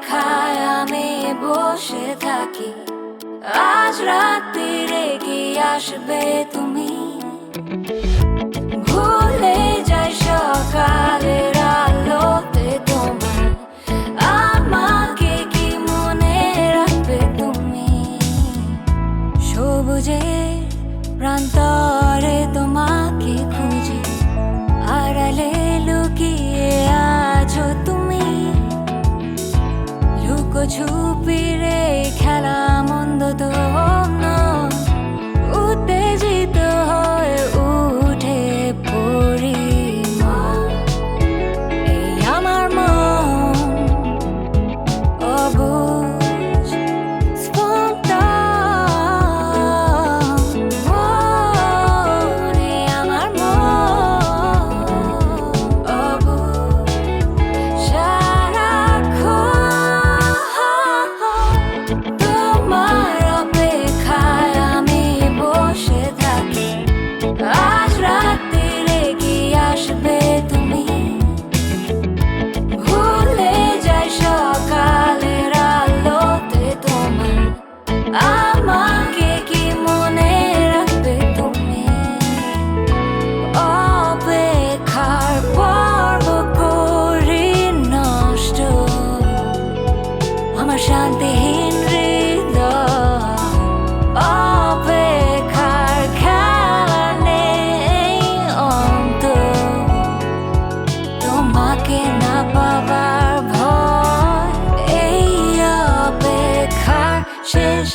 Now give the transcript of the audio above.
অপেক্ষায় আমি বসে থাকি। আজ রাত্রিরে কি আসবে তুমি। ভুলে যাই সকালের আলোতে তোমার আমাকে কি মনে রাখবে তুমি? সবুজের প্রান্তরে true. আমাকে কি মনে রাখবে তুমি? অপেক্ষার পর্ব করি নষ্ট। আমার শান্তিহীন শেষ